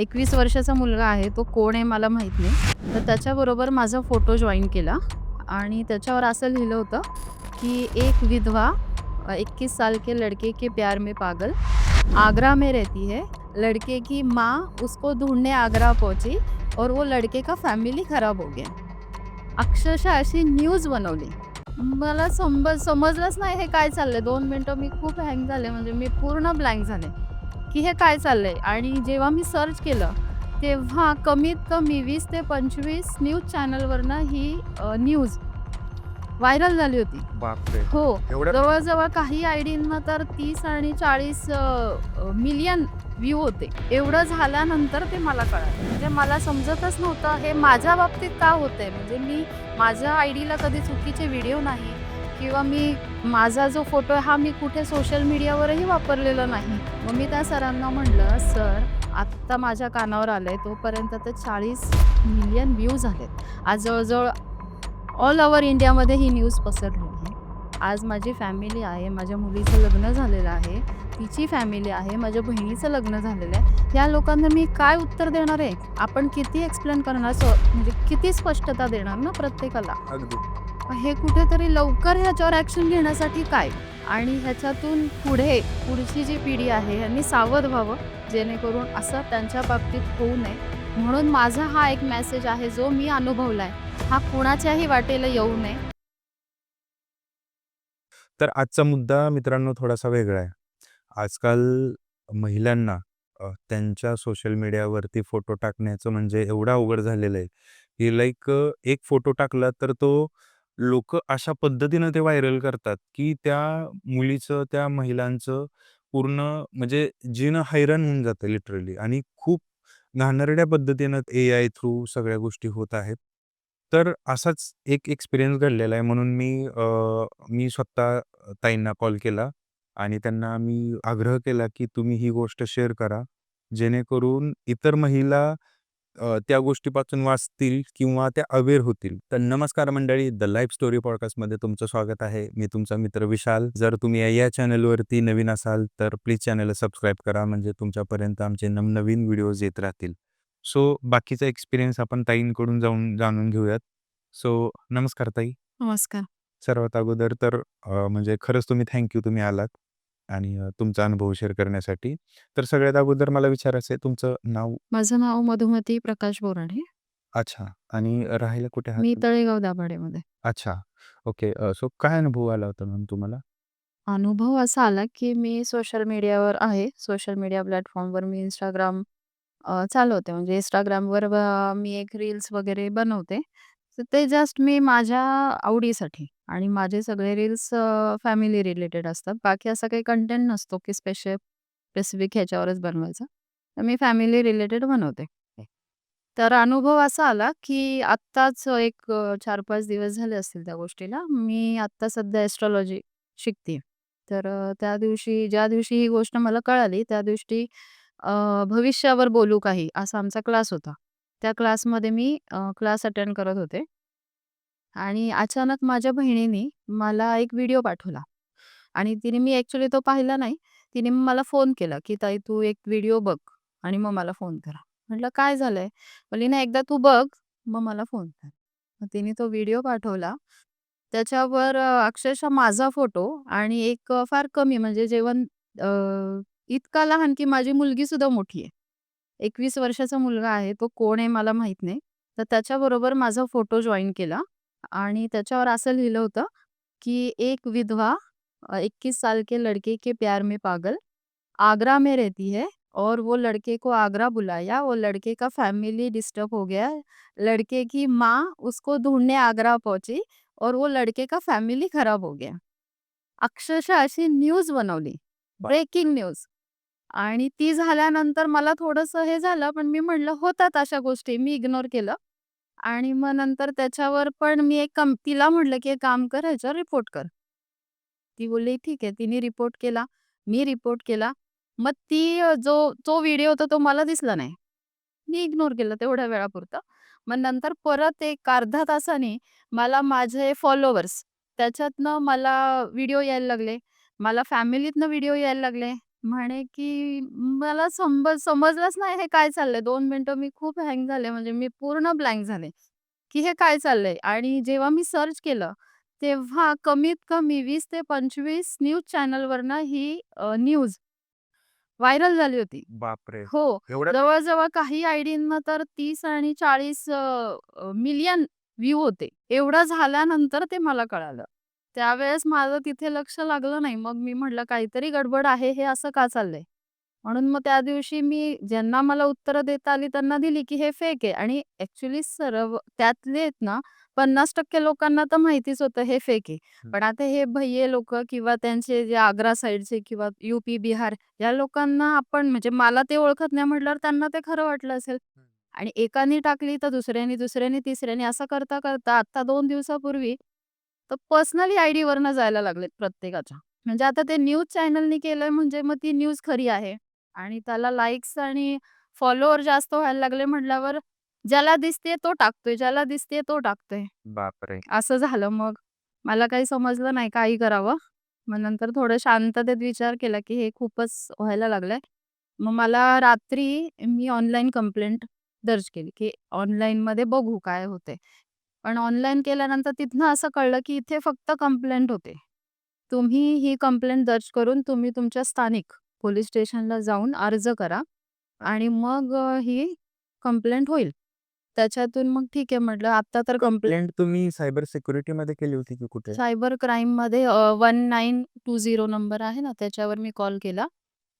एकवीस वर्षाचा मुलगा आहे तो कोण आहे मला माहीत नाही. तर त्याच्याबरोबर माझा फोटो जॉईन केला आणि त्याच्यावर असं लिहिलं होतं की एक विधवा इक्कीस साल के लड़के के प्यार में पागल आगरा में रहती है लड़के की माँ उसको ढूंढने आगरा पहुंची और वो लड़के का फॅमिली खराब हो गया। अक्षरशः अशी न्यूज बनवली। मला समज समजलंच नाही हे काय चाललंय. दोन मिनटं मी खूप हँग झाले म्हणजे मी पूर्ण ब्लँक झाले. की हे काय चाललंय? आणि जेव्हा मी सर्च केलं तेव्हा कमीत कमी वीस ते पंचवीस न्यूज चॅनलवरनं ही अ, न्यूज व्हायरल झाली होती. बापरे. हो. जवळजवळ काही आयडींना तर तीस आणि चाळीस मिलियन व्ह्यू होते. एवढं झाल्यानंतर ते मला कळालं. म्हणजे मला समजतच नव्हतं हे माझ्या बाबतीत का होतंय? म्हणजे मी माझ्या आयडीला कधी चुकीचे व्हिडिओ नाही किंवा मी माझा जो फोटो आहे हा मी कुठे सोशल मीडियावरही वापरलेला नाही. मग मी त्या सरांना म्हणलं सर आत्ता माझ्या कानावर आलंय तोपर्यंत तर चाळीस मिलियन व्ह्यूज आहेत आज जवळजवळ ऑल ओव्हर इंडियामध्ये ही न्यूज पसरली आहे. आज माझी फॅमिली आहे माझ्या मुलीचं लग्न झालेलं आहे तिची फॅमिली आहे माझ्या बहिणीचं लग्न झालेलं आहे. या लोकांना मी काय उत्तर देणार आहे? आपण किती एक्सप्लेन करणार? म्हणजे किती स्पष्टता देणार ना प्रत्येकाला? अगदी. हे कुठेतरी लवकर ह्याच्यावर ॲक्शन घेण्यासाठी काय? आणि ह्याच्यातून पुढे पुढची जी पिढी आहे यांनी सावध व्हावं जेणेकरून असं त्यांच्या बाबतीत होऊ नये. म्हणून माझा हा एक मेसेज आहे जो मी अनुभवला आहे हा कुणाच्याही वाटेला येऊ नये. तर आजचा मुद्दा मित्रांनो थोडासा वेगळा आहे. आजकाल महिलांना त्यांच्या सोशल मीडियावरती फोटो टाकण्याचं म्हणजे एवढा अवघड झालेलं आहे. की लाईक एक फोटो टाकला तर तो लोक अशा पद्धतीनं ते व्हायरल करतात की त्या मुलीचं त्या महिलांचं पूर्ण म्हणजे जीनं हैराण होऊन जातं लिटरली आणि खूप घाणेरड्या पद्धतीनं ए आय थ्रू सगळ्या गोष्टी होत आहेत. तर असाच एक एक्सपिरियन्स घडलेला आहे म्हणून मी अ, मी स्वतः ताईंना कॉल केला आणि त्यांना मी आग्रह केला की तुम्ही ही गोष्ट शेअर करा जेणेकरून इतर महिला त्या गोष्टीपासून वाचतील किंवा त्या अवेअर होतील. तर नमस्कार मंडळी द लाईफ स्टोरी पॉडकास्टमध्ये तुमचं स्वागत आहे. मी तुमचा मित्र विशाल. जर तुम्ही या- चॅनलवरती नवीन असाल तर प्लीज चॅनलला सबस्क्राईब करा. म्हणजे तुमच्यापर्यंत आमचे नवनवीन व्हिडिओज येत राहतील. सो बाकीचा एक्सपिरियन्स आपण ताईंकडून जाऊन जाणून घेऊयात. सो नमस्कार ताई. नमस्कार. सर्वात अगोदर तर म्हणजे खरंच तुम्ही थँक्यू तुम्ही आलात. आणि अ, तुमचा अनुभव शेअर करण्यासाठी. तर सगळ्यात अगोदर मला विचारायचं आहे तुमचं नाव? माझं नाव मधुमती प्रकाश बोराडे. अच्छा. आणि राहायला कुठे आहात मी तुम्ही? तळेगाव दाभाडेमध्ये. अच्छा. ओके. सो काय अनुभव आला होता मॅम तुम्हाला? अनुभव असा आला की मी सोशल मीडियावर आहे. सोशल मीडिया प्लॅटफॉर्मवर मी इंस्टाग्राम अ, चालवते. म्हणजे इंस्टाग्रामवर अ, मी एक रील्स वगैरे बनवते. तर ते जस्ट मी माझ्या आवडीसाठी आणि माझे सगळे रील्स फॅमिली रिलेटेड असतात. बाकी असा काही कंटेंट नसतो की स्पेशल स्पेसिफिक ह्याच्यावरच बनवायचा. तर मी फॅमिली रिलेटेड बनवते. तर अनुभव असा आला की आत्ताच एक अ, चार पाच दिवस झाले असतील त्या गोष्टीला मी आत्ता सध्या ॲस्ट्रॉलॉजी शिकते तर अ, त्या दिवशी ज्या दिवशी ही गोष्ट मला कळाली त्या दिवशी अ, भविष्यावर बोलू काही असा आमचा क्लास होता. त्या क्लासमध्ये मी क्लास अटेंड करत होते. आणि अचानक माझ्या बहिणीने मला एक व्हिडिओ पाठवला. आणि तिने मी ॲक्च्युली तो पाहिला नाही. तिने मला फोन केला की ताई तू एक व्हिडिओ बघ. आणि मग मला फोन करा. म्हटलं काय झालंय? बोली ना एकदा तू बघ. मग मला फोन कर. मग तिने तो व्हिडिओ पाठवला. त्याच्यावर अक्षरशः माझा फोटो आणि एक फार कमी म्हणजे जेवण इतका लहान की माझी मुलगी सुद्धा मोठी आहे. एकवीस वर्षाचा मुलगा आहे तो कोण आहे मला माहित नाही. तर त्याच्याबरोबर माझा फ़ोटो जॉईन केला आणि त्याच्यावर असं लिहिलं होतं की एक विधवा इक्कीस साल के लड़के के प्यार में पागल आगरा में रहती है और वो लड़के को आगरा बुलाया वो लड़के का फैमिली डिस्टर्ब हो गया लड़के की माँ उसको ढूँढने आगरा पहुँची और वो लड़के का फैमिली खराब हो गया। अक्षरशः अशी न्यूज़ बनवली ब्रेकिंग न्यूज़ आणि ती झाल्यानंतर मला थोडंसं हे झालं पण मी म्हणलं होतात अशा गोष्टी मी इग्नोर केलं. आणि मग नंतर त्याच्यावर पण मी एक कम तिला म्हटलं की एक काम कर ह्याच्यावर रिपोर्ट कर. ती बोलली ठीक आहे. तिने रिपोर्ट केला मी रिपोर्ट केला. मग ती अ, जो जो व्हिडिओ होता तो मला दिसला नाही. मी इग्नोर केलं तेवढ्या वेळापुरतं. मग नंतर परत एक अर्धा तासाने मला माझे फॉलोवर्स त्याच्यातनं मला व्हिडिओ यायला लागले. मला फॅमिलीतनं व्हिडिओ यायला लागले. म्हणे की मला समजलंच नाही हे काय चाललंय. 2 मिनिटं मी खूप हँग झाले म्हणजे मी पूर्ण ब्लँक झाले, की हे काय चाललंय आणि जेव्हा मी सर्च केलं, तेव्हा कमीत कमी 20 ते 25 न्यूज चॅनलवरनं ही अ, न्यूज व्हायरल झाली होती. बापरे! हो. एवढ्या जवळ-जवळ काही आयडींना तर 30 आणि 40 अ, अ, मिलियन व्ह्यू होते. एवढं झाल्यानंतर ते मला कळालं. त्यावेळेस माझं तिथे लक्ष लागलं नाही. मग मी म्हटलं काहीतरी गडबड आहे, हे असं का चाललंय? म्हणून मग त्या दिवशी मी ज्यांना मला उत्तरं देता आली त्यांना दिली, की हे फेक आहे आणि ॲक्चुअली सर्व त्यातले आहेत ना 50% लोकांना तर माहितीच होतं हे फेक आहे. हं. पण आता हे भैय्ये लोकं किंवा त्यांचे जे आग्रा साइडचे किंवा यूपी, बिहार या लोकांना आपण म्हणजे मला ते ओळखत नाही म्हटल्यावर त्यांना ते खरं वाटलं असेल आणि एकाने टाकली तर दुसऱ्याने, दुसऱ्याने तिसऱ्याने असं करता-करता आता 2 दिवसापूर्वी तर पर्सनली आयडीवरनं जायला लागलेत प्रत्येकाच्या. म्हणजे आता ते न्यूज चॅनलनी केलंय म्हणजे मग ती न्यूज खरी आहे आणि त्याला लाइक्स आणि फॉलोवर जास्त व्हायला लागले म्हटल्यावर ज्याला दिसतेय तो टाकतोय, ज्याला दिसतेय तो टाकतोय. बापरे! असं झालं मग. मला काही समजलं नाही काही करावं. मग नंतर थोडं शांततेत विचार केला, की हे खूपच व्हायला लागलंय. मग मला रात्री मी ऑनलाईन कंप्लेंट दर्ज केली, की ऑनलाईनमध्ये बघू काय होतंय. पण ऑनलाईन केल्यानंतर तिथनं असं कळलं, की इथे फक्त कंप्लेंट होते. तुम्ही ही कंप्लेंट दर्ज करून तुम्ही तुमच्या स्थानिक पोलीस स्टेशनला जाऊन अर्ज करा आणि मग अ, ही कंप्लेंट होईल. त्याच्यातून मग ठीक आहे म्हटलं आता तर कंप्लेंट कंप्लेंट तुम्ही सायबर सिक्युरिटीमध्ये केली होती की कुठे? सायबर क्राईममध्ये अ, 1920 नंबर आहे ना, त्याच्यावर मी कॉल केला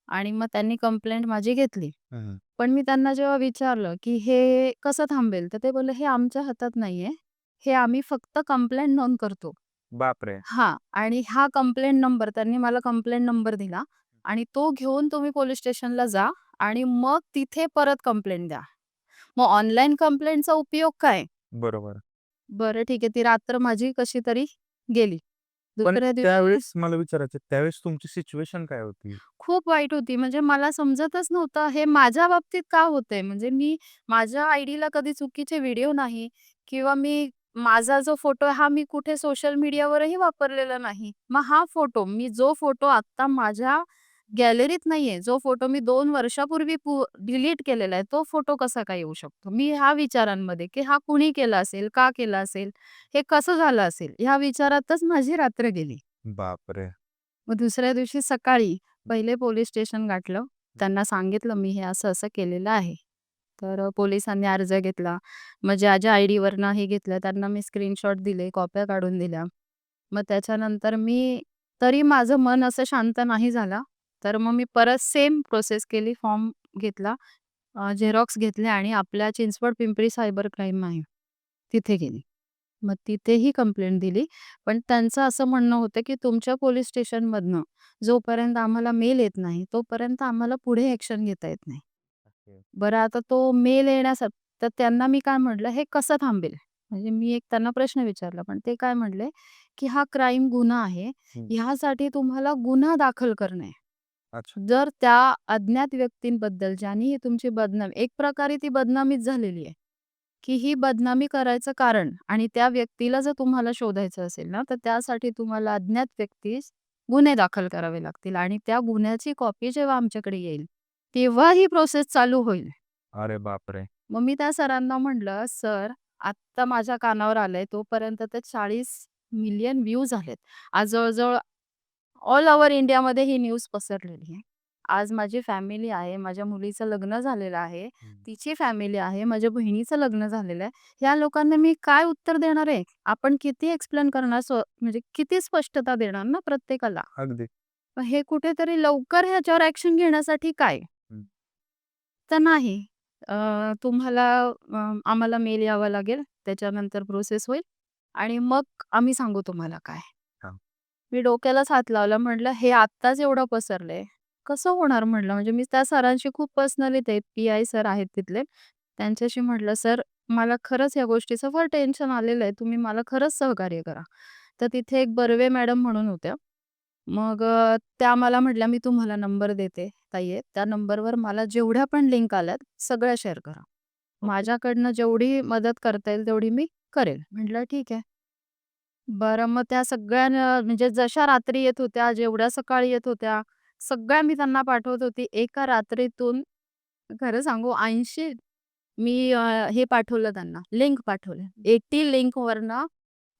आणि मग त्यांनी कंप्लेंट माझी घेतली. हं, हं. पण मी त्यांना जेव्हा विचारलं, की हे कसं थांबेल? तर ते बोलले, "हे आमच्या हातात नाहीये. हे आम्ही फक्त कंप्लेंट नोंद करतो." बापरे! हां. आणि हा कंप्लेंट नंबर त्यांनी मला कंप्लेंट नंबर दिला आणि तो घेऊन तुम्ही पोलीस स्टेशनला जा आणि मग तिथे परत कंप्लेंट द्या. मग ऑनलाईन कंप्लेंटचा उपयोग काय? बरोबर. बरं ठीक आहे. ती रात्र माझी कशी तरी गेली. पण दुसऱ्या दिवशी त्यावेळेस मला विचारायचं त्यावेळेस तुमची सिच्युएशन काय होती? खूप वाईट होती. म्हणजे मला समजतच नव्हतं हे माझ्या बाबतीत का होतंय? म्हणजे मी माझ्या आयडीला कधी चुकीचे व्हिडिओ नाही किंवा मी माझा जो फोटो हा मी कुठे सोशल मीडियावरही वापरलेला नाही. मग हा फोटो मी जो फोटो आत्ता माझ्या गॅलरीत नाहीये, जो फोटो मी 2 वर्षापूर्वी डिलीट केलेला आहे, तो फोटो कसा काय येऊ शकतो? मी ह्या विचारांमध्ये, की हा कुणी केला असेल? का केला असेल? हे कसं झालं असेल? ह्या विचारातच माझी रात्र गेली. बापरे! मग दुसऱ्या दिवशी सकाळी पहिले पोलीस स्टेशन गाठलं. त्यांना सांगितलं मी हे असं-असं केलेलं आहे. तर पोलिसांनी अर्ज घेतला. मग ज्या-ज्या आयडीवरनं हे घेतलं त्यांना मी स्क्रीनशॉट दिले, कॉप्या काढून दिल्या. मग त्याच्यानंतर मी तरी माझं मन असं शांत नाही झालं. तर मग मी परत सेम प्रोसेस केली. फॉर्म घेतला, अ, झेरॉक्स घेतले आणि आपल्या चिंचवड पिंपरी सायबर क्राईम आहे, तिथे गेली. मग तिथेही कंप्लेंट दिली. पण त्यांचं असं म्हणणं होतं, की तुमच्या पोलीस स्टेशनमधनं जोपर्यंत आम्हाला मेल येत नाही, तोपर्यंत आम्हाला पुढे ॲक्शन घेता येत नाही. बरं आता तो मेल येण्यासा तर त्यांना मी काय म्हटलं, "हे कसं थांबेल?" म्हणजे मी एक त्यांना प्रश्न विचारला. पण ते काय म्हटले, की "हा क्राईम गुन्हा आहे. हं. ह्यासाठी तुम्हाला गुन्हा दाखल करणे आहे. अच्छा. जर त्या अज्ञात व्यक्तींबद्दल ज्यांनी ही तुमची बदनामी" एक प्रकारे ती बदनामीच झालेली आहे. की ही बदनामी करायचं कारण आणि त्या व्यक्तीला जर तुम्हाला शोधायचं असेल ना, तर त्यासाठी तुम्हाला अज्ञात व्यक्तीस गुन्हे दाखल करावे लागतील आणि त्या गुन्ह्याची कॉपी जेव्हा आमच्याकडे येईल, तेव्हा ही प्रोसेस चालू होईल. अरे बापरे! मग मी त्या सरांना म्हटलं, "सर, आत्ता माझ्या कानावर आलंय, तोपर्यंत तर 40 मिलियन व्ह्यूज आहेत. आज जवळ ऑल ओव्हर इंडियामध्ये ही न्यूज पसरलेली आहे. आज माझी फॅमिली आहे, माझ्या मुलीचं लग्न झालेलं आहे, हं. तिची फॅमिली आहे, माझ्या बहिणीचं लग्न झालेलं आहे. ह्या लोकांना मी काय उत्तर देणार आहे? आपण किती एक्सप्लेन करणार स्व म्हणजे किती स्पष्टता देणार ना प्रत्येकाला? अगदी. मग हे कुठेतरी लवकर ह्याच्यावर ॲक्शन घेण्यासाठी काय? तर नाही. अ, तुम्हाला अ, आम्हाला मेल यावा लागेल, त्याच्यानंतर प्रोसेस होईल आणि मग आम्ही सांगू तुम्हाला काय. हां. मी डोक्यालाच हात लावला. म्हटलं, "हे आत्ताच एवढं पसरलंय, कसं होणार?" म्हटलं. म्हणजे मी त्या सरांशी खूप पर्सनली ते पी-आय सर आहेत तिथले. त्यांच्याशी म्हटलं, "सर, मला खरंच या गोष्टीचं फार टेन्शन आलेलं आहे. तुम्ही मला खरंच सहकार्य करा." तर तिथे एक बर्वे मॅडम म्हणून होत्या. मग अ, त्या मला म्हटल्या, "मी तुम्हाला नंबर देते ताई. त्या नंबरवर मला जेवढ्या पण लिंक आल्यात, सगळ्या शेअर करा. ओके. माझ्याकडनं जेवढी मदत करता येईल तेवढी मी करेल." म्हटलं, "ठीक आहे." बरं मग त्या सगळ्या म्हणजे जशा रात्री येत होत्या, जेवढ्या सकाळी येत होत्या, सगळ्या मी त्यांना पाठवत होती. एका रात्रीतून खरं सांगू 80 मी अ, हे पाठवलं त्यांना, लिंक पाठवल्या. 80 लिंकवरनं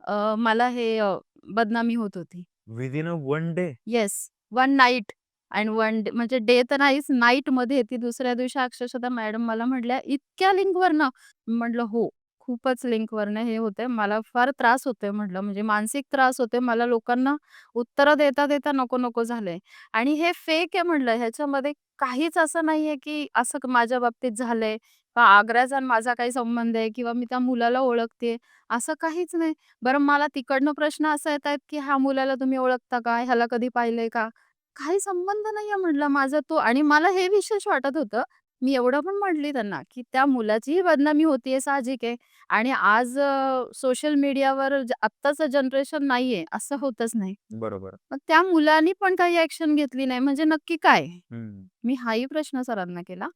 अ, मला हे अ, बदनामी होत होती. Within a one day? Yes. One night and one day म्हणजे डे तर नाहीच, नाईटमध्ये ती दुसऱ्या दिवशी अक्षरशः मॅडम मला म्हटल्या, "इतक्या लिंकवरनं?" म्हटलं, "हो, खूपच लिंकवरनं हे होतंय. मला फार त्रास होतोय," म्हटलं, "म्हणजे मानसिक त्रास होते मला लोकांना उत्तरं देता-देता नको-नको झालंय आणि हे फेक आहे," म्हटलं. "ह्याच्यामध्ये काहीच असं नाहीये, की असं माझ्या बाबतीत झालंय का आग्र्याचा आणि माझा काही संबंध आहे किंवा मी त्या मुलाला ओळखते असं काहीच नाही. बरं मला तिकडनं प्रश्न असा येतायत, की ह्या मुलाला तुम्ही ओळखता का? ह्याला कधी पाहिलंय का?" काही संबंध नाहीये म्हटलं माझा तो आणि मला हे विशेष वाटत होतं. मी एवढं पण म्हटली त्यांना, की त्या मुलाचीही बदनामी होतीये साहजिक आहे आणि आज अ, सोशल मीडियावर आत्ताचं जनरेशन नाहीये, असं होतच नाही. बरोबर. मग त्या मुलानी पण काही ॲक्शन घेतली नाही, म्हणजे नक्की काय? हं. मी हाही प्रश्न सरांना केला.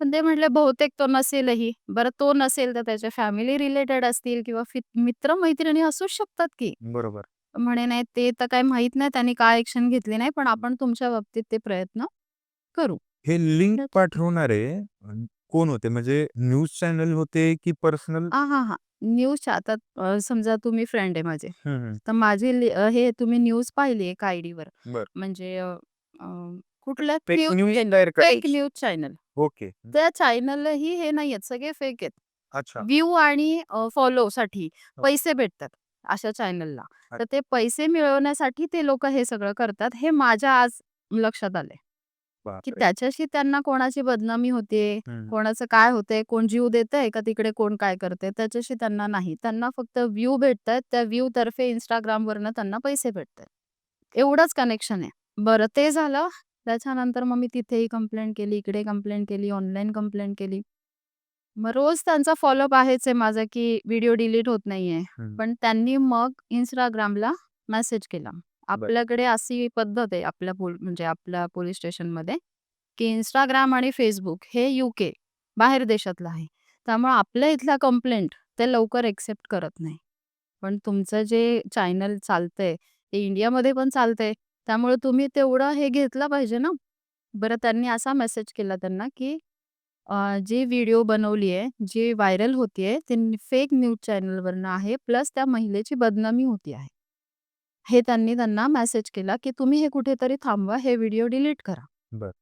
पण ते म्हटले, "बहुतेक तो नसेलही." बरं तो नसेल तर त्याच्या फॅमिली रिलेटेड असतील किंवा फि मित्र-मैत्रिणी असूच शकतात की. बरोबर. म्हणे, "नाही ते तर काही माहीत नाही त्यांनी काय ॲक्शन घेतली नाही, पण आपण तुमच्या बाबतीत ते प्रयत्न करू." हे लिंक पाठवणारे अ, कोण होते? म्हणजे न्यूज चॅनल होते की पर्सनल? हां, हां, हां. न्यूजच्या आता अ, समजा तुम्ही फ्रेंड आहे माझे. हं, हं. तर माझी लि अ, हे तुम्ही न्यूज पाहिली एका आयडीवर बरं. म्हणजे अ, अ, कुठल्या fake news news channel fake news channel. Okay. त्या हे नाहीयेत, सगळे फेक आहेत. अच्छा. व्ह्यू आणि अ, फॉलोसाठी हो. पैसे भेटतात अशा चॅनलला. अच्छा. तर ते पैसे मिळवण्यासाठी ते लोकं हे सगळं करतात. हे माझ्या आज लक्षात आलंय, की बापरे! त्याच्याशी त्यांना कोणाची बदनामी होतेय, हं. कोणाचं काय होतंय, कोण जीव देतंय का तिकडे कोण काय करतंय, त्याच्याशी त्यांना नाही. त्यांना फक्त व्ह्यू भेटतायत. त्या व्ह्यूतर्फे Instagramवरनं त्यांना पैसे भेटतायत. एवढंच कनेक्शन आहे. बरं ते झालं. त्याच्यानंतर मग मी तिथेही कंप्लेंट केली, इकडे कंप्लेंट केली, ऑनलाईन कंप्लेंट केली. मग रोज त्यांचा फॉलोअप आहेच आहे माझा, की व्हिडिओ डिलीट होत नाहीये. हं. पण त्यांनी मग Instagramला मेसेज केला. आपल्याकडे अशी पद्धत आहे आपल्या पोल म्हणजे आपल्या पोलीस स्टेशनमध्ये, की इंस्टाग्राम आणि फेसबुक हे यूके बाहेर देशातलं आहे. त्यामुळे आपल्या इथल्या कंप्लेंट ते लवकर एक्सेप्ट करत नाही. पण तुमचं जे चॅनल चालतंय, ते इंडियामध्ये पण चालतंय. त्यामुळे तुम्ही तेवढं हे घेतलं पाहिजे ना. बरं त्यांनी असा मेसेज केला त्यांना, की अ, जी व्हिडिओ बनवली आहे, जी व्हायरल होतीये, ती फेक न्यूज चॅनलवरनं आहे. प्लस त्या महिलेची बदनामी होती आहे. हे त्यांनी त्यांना मेसेज केला, की तुम्ही हे कुठेतरी थांबवा, हे व्हिडिओ डिलीट करा. बरं.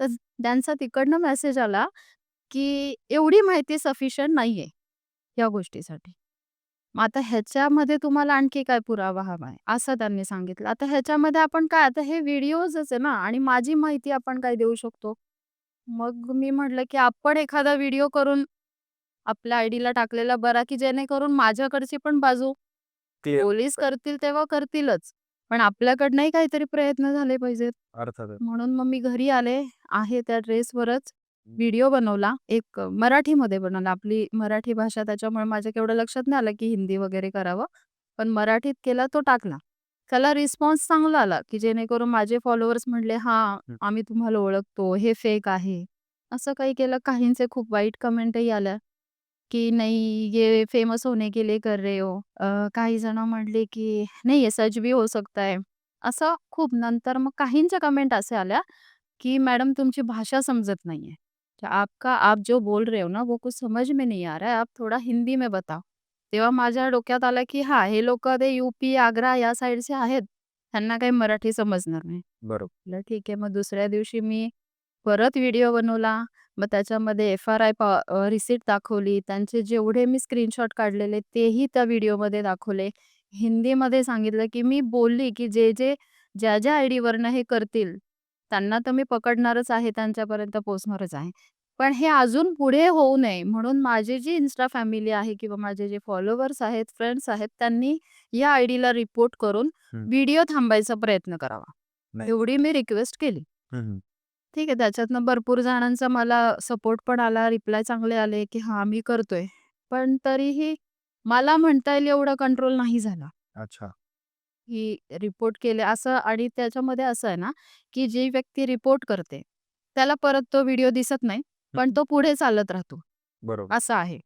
तर त्यांचा तिकडनं मेसेज आला, की एवढी माहिती सफिशियंट नाहीये या गोष्टीसाठी. मग आता ह्याच्यामध्ये तुम्हाला आणखी काय पुरावा हवा आहे? असं त्यांनी सांगितलं. आता ह्याच्यामध्ये आपण काय आता हे व्हिडिओजच आहे ना आणि माझी माहिती आपण काय देऊ शकतो? मग मी म्हटलं, की आपण एखादा व्हिडिओ करून आपल्या आयडीला टाकलेला बरा, की जेणेकरून माझ्याकडची पण बाजू क्लिअर पोलीस करतील तेव्हा करतीलच. पण आपल्याकडनंही काहीतरी प्रयत्न झाले पाहिजेत. अर्थातच. म्हणून मग मी घरी आले, आहे त्या ड्रेसवरच व्हिडिओ बनवला. एक मराठीमध्ये बनवला. आपली मराठी भाषा त्याच्यामुळे माझ्या केवढं लक्षात नाही आलं, की हिंदी वगैरे करावं. पण मराठीत केला, तो टाकला. त्याला रिस्पॉन्स चांगला आला, की जेणेकरून माझे फॉलोअर्स म्हटले, "हां, हं. आम्ही तुम्हाला ओळखतो, हे फेक आहे." असं काही केलं. काहींचे खूप वाईट कमेंटही आल्या, की "नहीं, ये फ़ेमस होने के लिए कर रहे हो." अ, काही जण म्हटले, की "नहीं, ये सच भी हो सकता है." असं खूप. नंतर मग काहींच्या कमेंट अशा आल्या, की "मॅडम तुमची भाषा समजत नाहीये. आपका आप जो बोल रहे हो ना, वो कुछ समझ में नहीं आ रहा है. आप थोड़ा हिंदी में बताओ." तेव्हा माझ्या डोक्यात आलं, की हाँ, हे लोकं ते यूपी, आग्रा या साइडचे आहेत. त्यांना काही मराठी समजणार नाही. बरोबर. म्हटलं ठीक आहे. मग दुसऱ्या दिवशी मी परत व्हिडिओ बनवला. मग त्याच्यामध्ये एफ-आर-आय पा अ, रिसीट दाखवली. त्यांचे जेवढे मी स्क्रीनशॉट काढलेले तेही त्या व्हिडिओमध्ये दाखवले. हिंदीमध्ये सांगितलं, की मी बोलली, की जे-जे ज्या-ज्या आयडीवरनं हे करतील, त्यांना तर मी पकडणारच आहे, त्यांच्यापर्यंत पोहोचणारच आहे. पण हे अजून पुढे होऊ नये म्हणून माझी जी Insta फॅमिली आहे किंवा माझे जे फॉलोवर्स आहेत, फ्रेंड्स आहेत, त्यांनी या आयडीला रिपोर्ट करून हं. व्हिडिओ थांबवायचा प्रयत्न करावा. नाही. एवढी मी रिक्वेस्ट केली. हं, हं. ठीक आहे. त्याच्यातनं भरपूर जणांचा मला सपोर्ट पण आला, रिप्लाय चांगले आले, की "हां, मी करतोय." पण तरीही मला म्हणता येईल एवढा कंट्रोल नाही झाला. अच्छा. की रिपोर्ट केले असं आणि त्याच्यामध्ये असं आहे ना, की जी व्यक्ती रिपोर्ट करते, त्याला परत तो व्हिडिओ दिसत नाही, पण हं. तो पुढे चालत राहतो. बरोबर. असं आहे.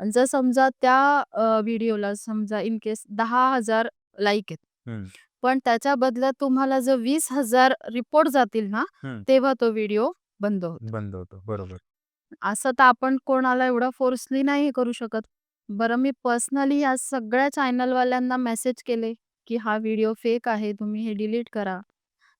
आणि जर समजा त्या अ, व्हिडिओला समजा इन केस 10,000 लाईक आहेत. हं. पण त्याच्या बदल्यात तुम्हाला जर 20,000 रिपोर्ट जातील ना. तेव्हा तो व्हिडिओ बंद होतो. बंद होतो. बरोबर. असं तर आपण कोणाला एवढं फोर्सली नाही हे करू शकत. बरं मी पर्सनली या सगळ्या चॅनलवाल्यांना मेसेज केले, की हा व्हिडिओ फेक आहे, तुम्ही हे डिलीट करा.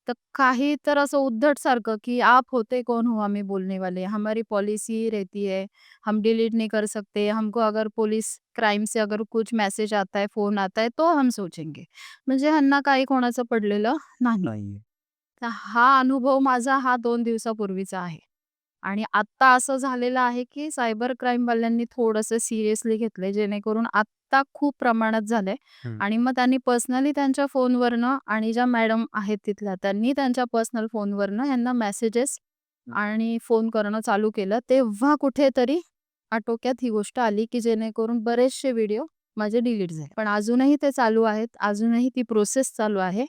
तर काही तर असं उद्धटसारखं, की "आप होते कौन हो हमें बोलने वाले? हमारी पॉलिसी ही रहती है, हम डिलीट नहीं कर सकते. हमको अगर पुलिस क्राइम से अगर कुछ मेसेज आता है, फोन आता है, तो हम सोचेंगे." म्हणजे ह्यांना काही कोणाचं पडलेलं नाही. तर हा अनुभव माझा हा दोन दिवसापूर्वीचा आहे. आणि आत्ता असं झालेलं आहे, की सायबर क्राईमवाल्यांनी थोडंसं सिरियसली घेतलंय, जेणेकरून आत्ता खूप प्रमाणात झालंय. आणि मग त्यांनी पर्सनली त्यांच्या फोनवरनं आणि ज्या मॅडम आहेत तिथल्या, त्यांनी त्यांच्या पर्सनल फोनवरनं ह्यांना मेसेजेस. आणि फोन करणं चालू केलं. तेव्हा कुठेतरी आटोक्यात ही गोष्ट आली, की जेणेकरून बरेचसे व्हिडिओ माझे डिलीट झाले. पण अजूनही ते चालू आहेत. अजूनही ती प्रोसेस चालू आहे.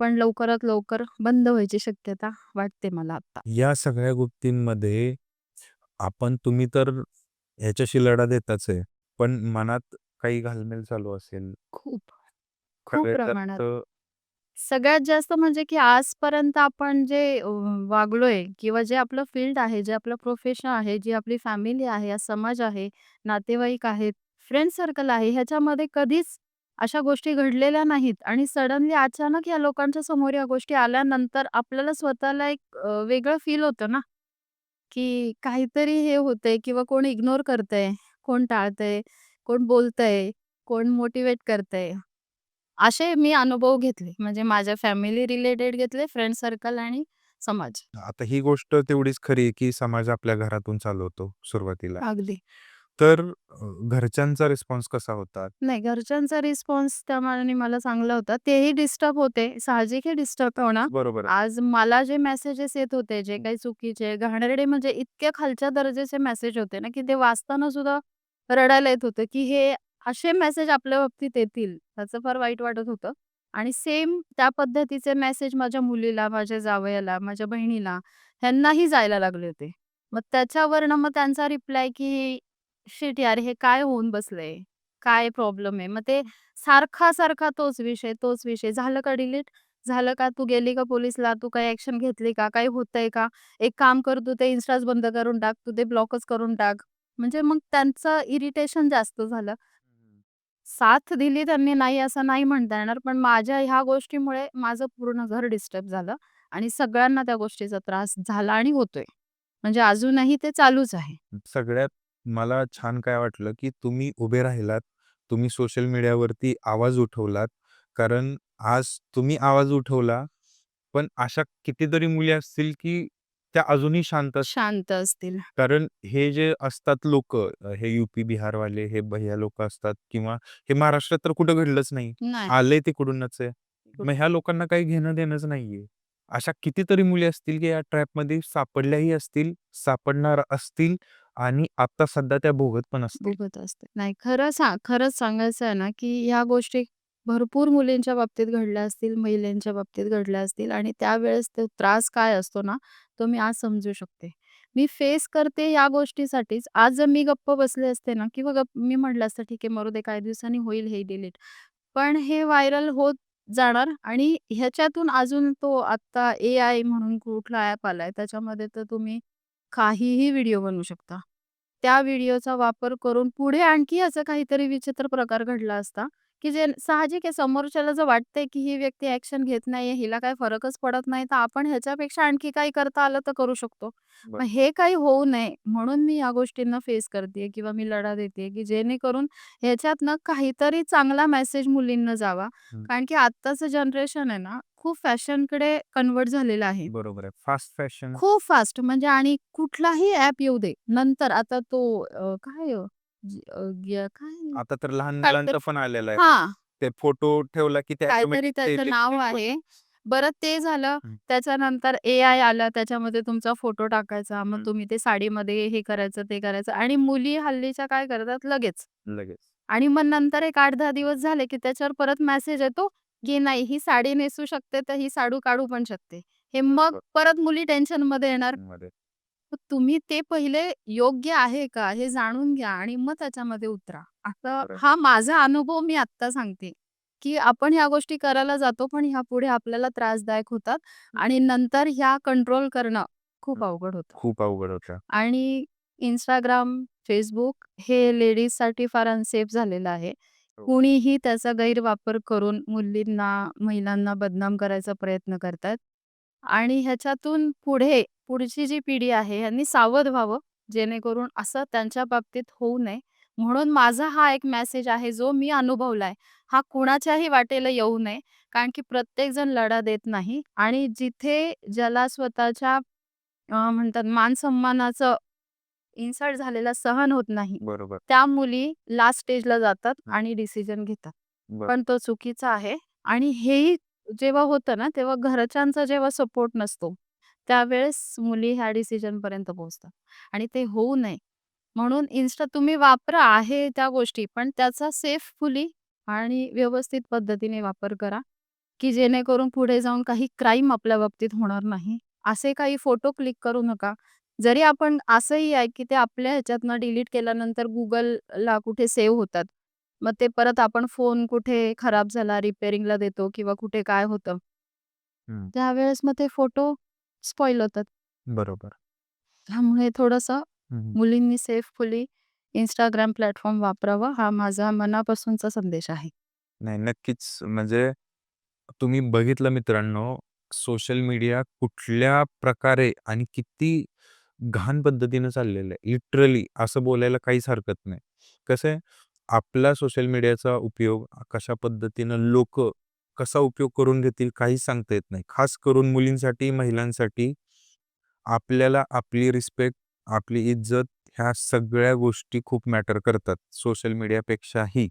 पण लवकरात लवकर बंद व्हायची शक्यता वाटते मला आत्ता. या सगळ्या गोष्टींमध्ये आपण तुम्ही तर ह्याच्याशी लढा देताच आहे. पण मनात काही घालमेल चालू असेल. खूप. खूप खरं प्रमाणात. तर सगळ्यात जास्त म्हणजे की आजपर्यंत आपण जे अ, वागलोय किंवा जे आपलं फील्ड आहे, जे आपलं प्रोफेशन आहे, जी आपली फॅमिली आहे, समाज आहे, नातेवाईक आहेत, फ्रेंड सर्कल आहे, ह्याच्यामध्ये कधीच अशा गोष्टी घडलेल्या नाहीत आणि सडनली अचानक या लोकांच्या समोर या गोष्टी आल्यानंतर आपल्याला स्वतःला एक अ, वेगळं फील होतं ना, की काहीतरी हे होतंय किंवा कोण इग्नोर करतंय, कोण टाळतंय, कोण बोलतंय, कोण मोटिव्हेट करतंय. असे मी अनुभव घेतले. म्हणजे माझ्या फॅमिली रिलेटेड घेतले, फ्रेंड सर्कल आणि समाज. आता ही गोष्ट तेवढीच खरी आहे, की समाज आपल्या घरातून चालू होतो सुरुवातीला. अगदी. तर अ, घरच्यांचा रिस्पॉन्स कसा होता? नाही, घरच्यांचा रिस्पॉन्स त्या मानाने मला चांगला होता. तेही डिस्टर्ब होते. साहजिक आहे डिस्टर्ब होणं. बरोबर आहे. आज मला जे मेसेजेस येत होते, जे काही चुकीचे, घाणेरडे म्हणजे इतक्या खालच्या दर्जाचे मेसेज होते ना, की ते वाचताना सुद्धा रडायला येत होतं, की हे असे मेसेज आपल्या बाबतीत येतील, त्याचं फार वाईट वाटत होतं. आणि सेम त्या पद्धतीचे मेसेज माझ्या मुलीला, माझ्या जावयाला, माझ्या बहिणीला ह्यांनाही जायला लागले होते. मग त्याच्यावरनं मग त्यांचा रिप्लाय, की "शिट यार, हे काय होऊन बसलंय? काय प्रॉब्लेम आहे?" मग ते सारखा-सारखा तोच विषय, तोच विषय. "झालं का डिलीट? झालं का? तू गेली का पोलिसला? तू काही ॲक्शन घेतली का? काही होतंय का? एक काम कर, तू ते Instaच बंद करून टाक. तू ते ब्लॉकच करून टाक." म्हणजे मग त्यांचं इरिटेशन जास्त झालं. साथ दिली त्यांनी, नाही असं नाही म्हणता येणार. पण माझ्या ह्या गोष्टीमुळे माझं पूर्ण घर डिस्टर्ब झालं आणि सगळ्यांना त्या गोष्टीचा त्रास झाला आणि होतोय. म्हणजे अजूनही ते चालूच आहे. सगळ्यात मला छान काय वाटलं, की तुम्ही उभे राहिलात. तुम्ही सोशल मीडियावरती आवाज उठवलात. कारण आज तुम्ही आवाज उठवला, पण अशा कितीतरी मुली असतील, की त्या अजूनही शांत असतील. शांत असतील. कारण हे जे असतात लोकं, हे यूपी, बिहारवाले, हे भैय्या लोकं असतात किंवा हे महाराष्ट्रात तर कुठं घडलंच नाही. नाही. आलंय तिकडूनच आहे. मग ह्या लोकांना काही घेणं-देणंच नाहीये. अशा कितीतरी मुली असतील, की या ट्रॅपमध्ये सापडल्याही असतील, सापडणार असतील आणि आता सध्या त्या भोगत पण असते. भोगत असते. नाही खरं सा खरंच सांगायचं आहे ना, की ह्या गोष्टी भरपूर मुलींच्या बाबतीत घडल्या असतील, महिलांच्या बाबतीत घडल्या असतील आणि त्यावेळेस तो त्रास काय असतो ना, तो मी आज समजू शकते. मी फेस करते या गोष्टीसाठीच. आज जर मी गप्प बसले असते ना किंवा गप्प मी म्हटलं असतं, "ठीक आहे, मरू दे, काही दिवसांनी होईल हे डिलीट." पण हे व्हायरल होत जाणार आणि ह्याच्यातून अजून तो आत्ता एआय म्हणून कुठला ॲप आलाय, त्याच्यामध्ये तर तुम्ही काहीही व्हिडिओ बनवू शकता. त्या व्हिडिओचा वापर करून पुढे आणखी असं काहीतरी विचित्र प्रकार घडला असता, की जे साहजिक आहे समोरच्याला जर वाटतंय, की ही व्यक्ती ॲक्शन घेत नाहीये, हिला काही फरकच पडत नाही, तर आपण ह्याच्यापेक्षा आणखी काही करता आलं तर करू शकतो. बरं. मग हे काही होऊ नये म्हणून मी या गोष्टींना फेस करतेय किंवा मी लढा देतेय, की जेणेकरून ह्याच्यातनं काहीतरी चांगला मेसेज मुलींना जावा. हं. कारण की आत्ताचं जनरेशन आहे ना, खूप फॅशनकडे कन्व्हर्ट झालेलं आहे. बरोबर आहे. फास्ट फॅशन खूप फास्ट म्हणजे आणि कुठलाही ॲप येऊ दे. नंतर आता तो अ, काय ज काय आता तर लहान काहीतरी मुलांचं पण आलेलं आहे. हां, ते फोटो ठेवला, की ते काहीतरी ऑटोमॅटिक ते त्याचं नाव आहे. बरं ते झालं. हं. त्याच्यानंतर एआय आलं. त्याच्यामध्ये तुमचा फोटो टाकायचा. मग हं. तुम्ही ते साडीमध्ये हे करायचं, ते करायचं आणि मुली हल्लीच्या काय करतात लगेच लगेच. आणि मग नंतर एक 8-10 दिवस झाले, की त्याच्यावर परत मेसेज येतो, की नाही ही साडी नेसू शकते, तर ही साडी काढू पण शकते. हे मग. परत मुली टेन्शनमध्ये येणार. मध्ये. तुम्ही ते पहिले योग्य आहे का हे जाणून घ्या आणि मग त्याच्यामध्ये उतरा. बरं. हा माझा अनुभव मी आत्ता सांगते. की आपण ह्या गोष्टी करायला जातो, पण ह्यापुढे आपल्याला त्रासदायक होतात आणि नंतर ह्या कंट्रोल करणं खूप अवघड होतं. खूप अवघड होतं. आणि Instagram, Facebook हे लेडीजसाठी फार अनसेफ झालेलं आहे. हो. कुणीही त्याचा गैरवापर करून मुलींना, महिलांना बदनाम करायचा प्रयत्न करतात आणि ह्याच्यातून पुढे पुढची जी पिढी आहे यांनी सावध व्हावं, जेणेकरून असं त्यांच्या बाबतीत होऊ नये. म्हणून माझा हा एक मेसेज आहे जो मी अनुभवलाय. हा कुणाच्याही वाटेला येऊ नये. कारण की प्रत्येकजण लढा देत नाही आणि जिथे ज्याला स्वतःच्या अ, म्हणतात मान-सन्मानाचं इन्सल्ट झालेला सहन होत नाही, बरोबर. त्या मुली लास्ट स्टेजला जातात हं. आणि डिसिजन घेतात. बरं. पण तो चुकीचा आहे आणि हेही जेव्हा होतं ना, तेव्हा घरच्यांचा जेव्हा सपोर्ट नसतो, त्यावेळेस मुली ह्या डिसिजनपर्यंत पोहोचतात आणि ते होऊ नये म्हणून Insta तुम्ही वापरा आहे त्या गोष्टी, पण त्याचा सेफफुली आणि व्यवस्थित पद्धतीने वापर करा, की जेणेकरून पुढे जाऊन काही क्राईम आपल्या बाबतीत होणार नाही. असे काही फोटो क्लिक करू नका. जरी आपण असंही आहे, की ते आपल्या ह्याच्यातनं डिलीट केल्यानंतर Googleला कुठे सेव्ह होतात. मग ते परत आपण फोन कुठे खराब झाला, रिपेअरिंगला देतो किंवा कुठे काय होतं. हं. त्यावेळेस मग ते फोटो स्पॉईल होतात. बरोबर. त्यामुळे थोडंसं हं, हं. मुलींनी सेफफुली Instagram प्लॅटफॉर्म वापरावा, हा माझा मनापासूनचा संदेश आहे. नाही, नक्कीच. म्हणजे तुम्ही बघितलं मित्रांनो, सोशल मीडिया कुठल्या प्रकारे आणि किती घाण पद्धतीनं चाललेलं आहे. लिटरली असं बोलायला काहीच हरकत नाही. कसं आहे, आपला सोशल मीडियाचा उपयोग कशा पद्धतीनं लोक कसा उपयोग करून घेतील काहीच सांगता येत नाही. खास करून मुलींसाठी, महिलांसाठी आपल्याला आपली रिस्पेक्ट, आपली इज्जत ह्या सगळ्या गोष्टी खूप मॅटर करतात सोशल मीडियापेक्षाही.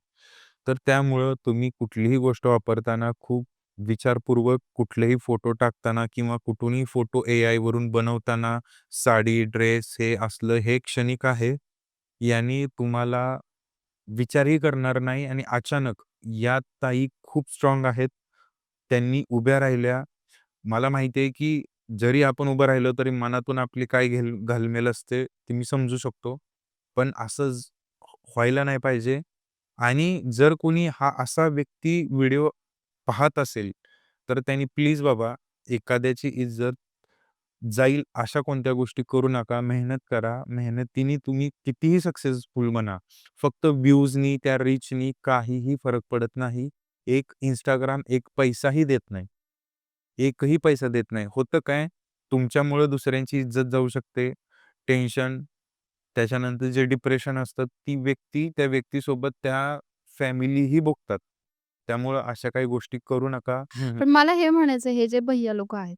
तर त्यामुळं तुम्ही कुठलीही गोष्ट वापरताना खूप विचारपूर्वक कुठलेही फोटो टाकताना किंवा कुठूनही फोटो ए एआयवरून बनवताना साडी, ड्रेस हे असलं हे क्षणिक आहे. यानी तुम्हाला विचारही करणार नाही आणि अचानक या ताई खूप स्ट्राँग आहेत. त्यांनी उभ्या राहिल्या. मला माहिती आहे, की जरी आपण उभं राहिलो तरी मनातून आपली काय घेल घालमेल असते ते मी समजू शकतो. पण असं व्हायला नाही पाहिजे आणि जर कोणी हा असा व्यक्ती व्हिडिओ पाहत असेल, तर त्यांनी प्लीज बाबा एखाद्याची इज्जत जाईल अशा कोणत्या गोष्टी करू नका. मेहनत करा. मेहनतीने तुम्ही कितीही सक्सेसफुल बना. फक्त व्ह्यूजनी, त्या रीचनी काहीही फरक पडत नाही. एक Instagram एक पैसाही देत नाही. एकही पैसा देत नाही. होतं काय, तुमच्यामुळं दुसऱ्यांची इज्जत जाऊ शकते. टेन्शन, त्याच्यानंतर जे डिप्रेशन असतं, ती व्यक्ती त्या व्यक्तीसोबत त्या फॅमिलीही भोगतात. त्यामुळं अशा काही गोष्टी करू नका. हं, हं. पण मला हे म्हणायचं हे जे भैय्या लोकं आहेत,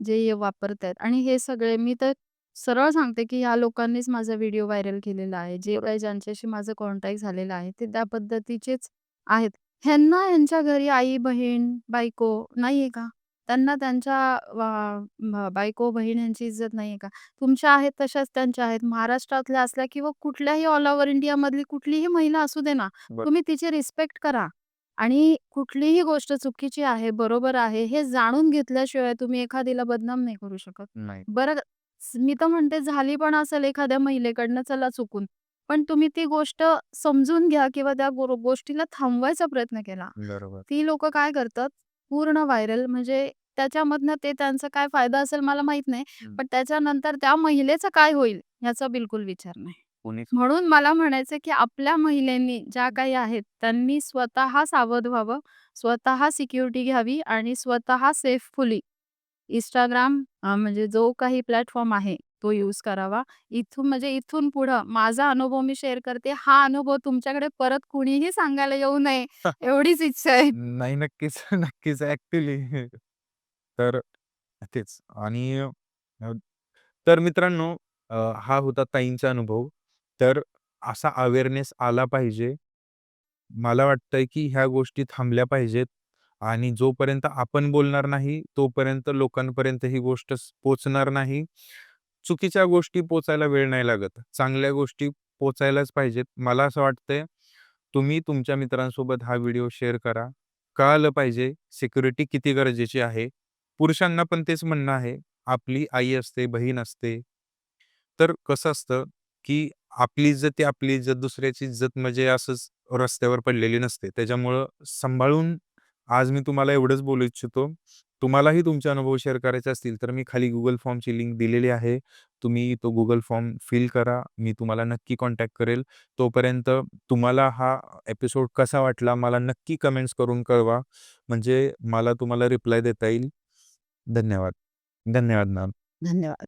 जे वापरतायत आणि हे सगळे मी तर सरळ सांगते, की ह्या लोकांनीच माझा व्हिडिओ व्हायरल केलेला आहे. जे काही ज्यांच्याशी माझं कॉन्टॅक्ट झालेलं आहे, ते त्या पद्धतीचेच आहेत. ह्यांना ह्यांच्या घरी आई-बहीण, बायको नाहीये का? त्यांना त्यांच्या ब बायको, बहीण यांची इज्जत नाहीये का? तुमच्या आहेत तशाच त्यांच्या आहेत. महाराष्ट्रातल्या असल्या किंवा कुठल्याही ऑल ओव्हर इंडियामधली कुठलीही महिला असू दे ना, बरं. तुम्ही तिची रिस्पेक्ट करा आणि कुठलीही गोष्ट चुकीची आहे, बरोबर आहे, हे जाणून घेतल्याशिवाय तुम्ही एखादीला बदनाम नाही करू शकत. नाही. बरं, स मी तर म्हणते झाली पण असेल एखाद्या महिलेकडनं चला चुकून, पण तुम्ही ती गोष्ट समजून घ्या किंवा त्या गो गोष्टीला थांबवायचा प्रयत्न केला. बरोबर. ती लोकं काय करतात, पूर्ण व्हायरल म्हणजे त्याच्यामधनं ते त्यांचा काय फायदा असेल मला माहीत नाही. हं. पण त्याच्यानंतर त्या महिलेचं काय होईल याचा बिलकुल विचार नाही. कोणीच म्हणून मला म्हणायचं की आपल्या महिलांनी ज्या काही आहेत, त्यांनी स्वतः सावध व्हावं, स्वतः सिक्युरिटी घ्यावी आणि स्वतः सेफफुली Instagram अ, म्हणजे जो काही प्लॅटफॉर्म आहे, तो यूज करावा. इथून म्हणजे इथून पुढं माझा अनुभव मी शेअर करते. हा अनुभव तुमच्याकडे परत कुणीही सांगायला येऊ नये, एवढीच इच्छा आहे. नाही, नक्कीच, नक्कीच. ॲक्चुअली तर तेच आणि अ, तर मित्रांनो अ, हा होता ताईंचा अनुभव. तर असा अवेअरनेस आला पाहिजे. मला वाटतंय की ह्या गोष्टी थांबल्या पाहिजेत आणि जोपर्यंत आपण बोलणार नाही, तोपर्यंत लोकांपर्यंत ही गोष्ट पोचणार नाही. चुकीच्या गोष्टी पोचायला वेळ नाही लागत. चांगल्या गोष्टी पोचायलाच पाहिजेत. मला असं वाटतंय, तुम्ही तुमच्या मित्रांसोबत हा व्हिडिओ शेअर करा. कळालं पाहिजे सिक्युरिटी किती गरजेची आहे. पुरुषांना पण तेच म्हणणं आहे. आपली आई असते, बहीण असते. तर कसं असतं, की आपली इज्जत ती आपली इज्जत, दुसऱ्याची इज्जत म्हणजे असंच रस्त्यावर पडलेली नसते. त्याच्यामुळं सांभाळून आज मी तुम्हाला एवढंच बोलू इच्छितो. तुम्हालाही तुमचे अनुभव शेअर करायचे असतील, तर मी खाली गुगल फॉर्मची लिंक दिलेली आहे. तुम्ही तो गुगल फॉर्म फिल करा. मी तुम्हाला नक्की कॉन्टॅक्ट करेल. तोपर्यंत तुम्हाला हा एपिसोड कसा वाटला मला नक्की कमेंट्स करून कळवा. म्हणजे मला तुम्हाला रिप्लाय देता येईल. धन्यवाद. धन्यवाद मॅम. धन्यवाद.